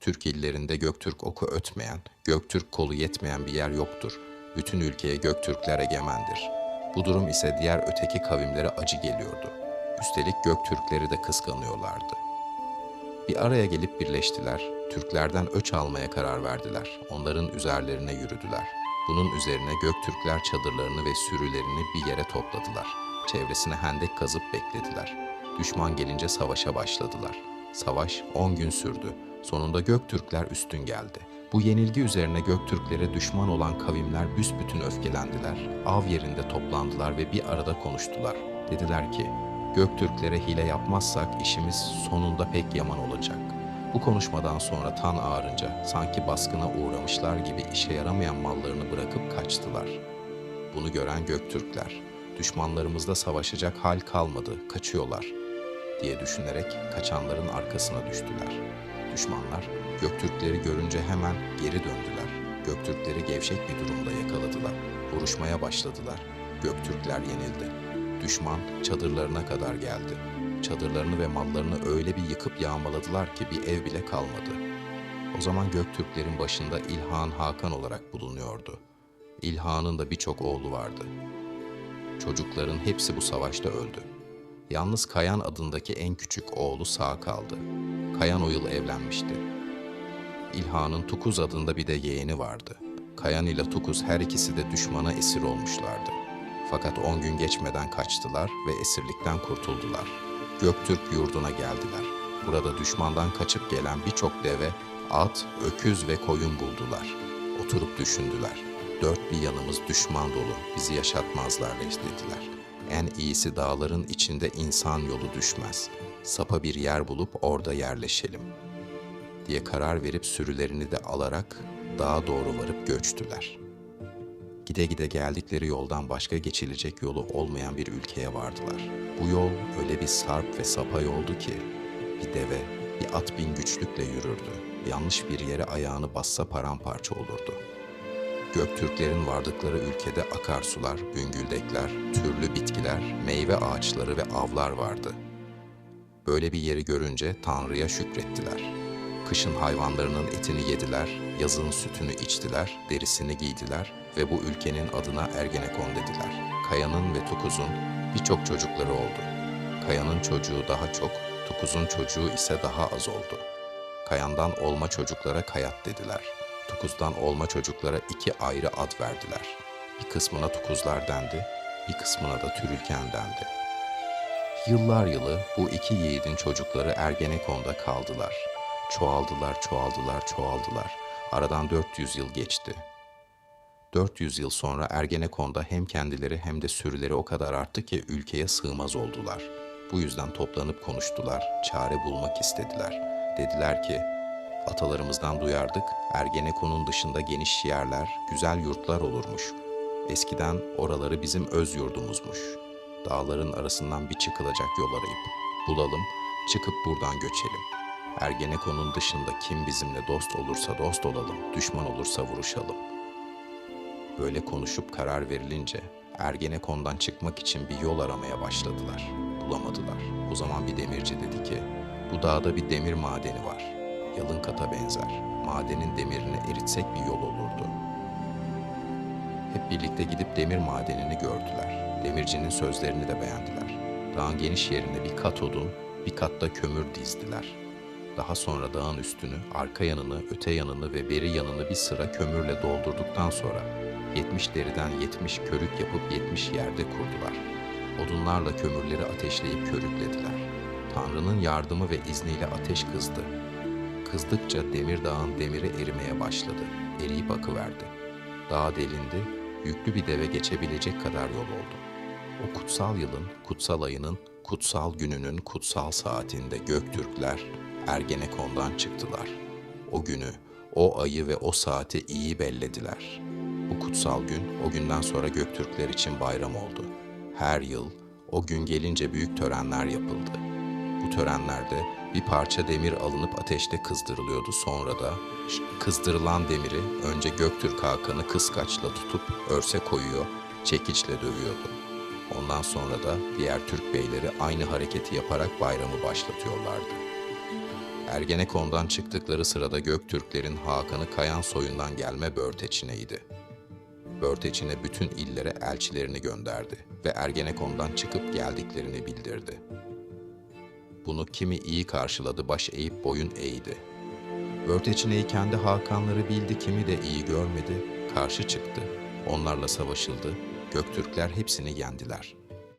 Türk illerinde Göktürk oku ötmeyen, Göktürk kolu yetmeyen bir yer yoktur. Bütün ülkeye Göktürkler egemendir. Bu durum ise diğer öteki kavimlere acı geliyordu. Üstelik Göktürkleri de kıskanıyorlardı. Bir araya gelip birleştiler. Türklerden öç almaya karar verdiler. Onların üzerlerine yürüdüler. Bunun üzerine Göktürkler çadırlarını ve sürülerini bir yere topladılar. Çevresine hendek kazıp beklediler. Düşman gelince savaşa başladılar. Savaş 10 gün sürdü. Sonunda Göktürkler üstün geldi. Bu yenilgi üzerine Göktürklere düşman olan kavimler büsbütün öfkelendiler. Av yerinde toplandılar ve bir arada konuştular. Dediler ki, Göktürklere hile yapmazsak işimiz sonunda pek yaman olacak. Bu konuşmadan sonra tan ağarınca sanki baskına uğramışlar gibi işe yaramayan mallarını bırakıp kaçtılar. Bunu gören Göktürkler, düşmanlarımızla savaşacak hal kalmadı, kaçıyorlar diye düşünerek kaçanların arkasına düştüler. Düşmanlar Göktürkleri görünce hemen geri döndüler. Göktürkleri gevşek bir durumda yakaladılar. Vuruşmaya başladılar. Göktürkler yenildi. Düşman çadırlarına kadar geldi. Çadırlarını ve mallarını öyle bir yıkıp yağmaladılar ki bir ev bile kalmadı. O zaman Göktürklerin başında İlhan Hakan olarak bulunuyordu. İlhan'ın da birçok oğlu vardı. Çocukların hepsi bu savaşta öldü. Yalnız Kayan adındaki en küçük oğlu sağ kaldı. Kayan o yıl evlenmişti. İlhan'ın Tukuz adında bir de yeğeni vardı. Kayan ile Tukuz her ikisi de düşmana esir olmuşlardı. Fakat on gün geçmeden kaçtılar ve esirlikten kurtuldular. Göktürk yurduna geldiler. Burada düşmandan kaçıp gelen birçok deve, at, öküz ve koyun buldular. Oturup düşündüler. Dört bir yanımız düşman dolu, bizi yaşatmazlar dediler. En iyisi dağların içinde insan yolu düşmez. Sapa bir yer bulup orada yerleşelim diye karar verip sürülerini de alarak dağa doğru varıp göçtüler. Gide gide geldikleri yoldan başka geçilecek yolu olmayan bir ülkeye vardılar. Bu yol öyle bir sarp ve sapa yoldu ki bir deve, bir at bin güçlükle yürürdü. Yanlış bir yere ayağını bassa paramparça olurdu. Göktürklerin vardıkları ülkede akarsular, büngüldekler, türlü bitkiler, meyve ağaçları ve avlar vardı. Böyle bir yeri görünce Tanrı'ya şükrettiler. Kışın hayvanlarının etini yediler, yazın sütünü içtiler, derisini giydiler ve bu ülkenin adına Ergenekon dediler. Kaya'nın ve Tukuz'un birçok çocukları oldu. Kaya'nın çocuğu daha çok, Tukuz'un çocuğu ise daha az oldu. Kayandan olma çocuklara Kayat dediler. Tukuz'dan olma çocuklara iki ayrı ad verdiler. Bir kısmına Tukuzlar dendi, bir kısmına da Türülken dendi. Yıllar yılı bu iki yiğidin çocukları Ergenekon'da kaldılar. Çoğaldılar, çoğaldılar, çoğaldılar. Aradan 400 yıl geçti. 400 yıl sonra Ergenekon'da hem kendileri hem de sürüleri o kadar arttı ki ülkeye sığmaz oldular. Bu yüzden toplanıp konuştular, çare bulmak istediler. Dediler ki, atalarımızdan duyardık, Ergenekon'un dışında geniş yerler, güzel yurtlar olurmuş. Eskiden oraları bizim öz yurdumuzmuş. Dağların arasından bir çıkılacak yol arayıp, bulalım, çıkıp buradan göçelim. Ergenekon'un dışında kim bizimle dost olursa dost olalım, düşman olursa vuruşalım. Böyle konuşup karar verilince Ergenekon'dan çıkmak için bir yol aramaya başladılar. Bulamadılar. O zaman bir demirci dedi ki, bu dağda bir demir madeni var. Yalın kata benzer. Madenin demirini eritsek bir yol olurdu. Hep birlikte gidip demir madenini gördüler. Demircinin sözlerini de beğendiler. Dağın geniş yerine bir kat odun, bir kat da kömür dizdiler. Daha sonra dağın üstünü, arka yanını, öte yanını ve beri yanını bir sıra kömürle doldurduktan sonra 70 deriden 70 körük yapıp 70 yerde kurdular. Odunlarla kömürleri ateşleyip körüklediler. Tanrı'nın yardımı ve izniyle ateş kızdı. Kızdıkça demir dağın demiri erimeye başladı. Eriyip akıverdi. Dağ delindi, yüklü bir deve geçebilecek kadar yol oldu. O kutsal yılın, kutsal ayının, kutsal gününün kutsal saatinde Göktürkler Ergenekon'dan çıktılar. O günü, o ayı ve o saati iyi bellediler. Bu kutsal gün o günden sonra Göktürkler için bayram oldu. Her yıl o gün gelince büyük törenler yapıldı. Bu törenlerde bir parça demir alınıp ateşte kızdırılıyordu. Sonra da kızdırılan demiri önce Göktürk Hakan'ı kıskaçla tutup örse koyuyor, çekiçle dövüyordu. Ondan sonra da diğer Türk beyleri aynı hareketi yaparak bayramı başlatıyorlardı. Ergenekon'dan çıktıkları sırada Göktürklerin Hakan'ı Kayan soyundan gelme Börteçine'ydi. Börteçine bütün illere elçilerini gönderdi ve Ergenekon'dan çıkıp geldiklerini bildirdi. Bunu kimi iyi karşıladı, baş eğip boyun eğdi. Börteçine'yi kendi Hakanları bildi, kimi de iyi görmedi, karşı çıktı. Onlarla savaşıldı, Göktürkler hepsini yendiler.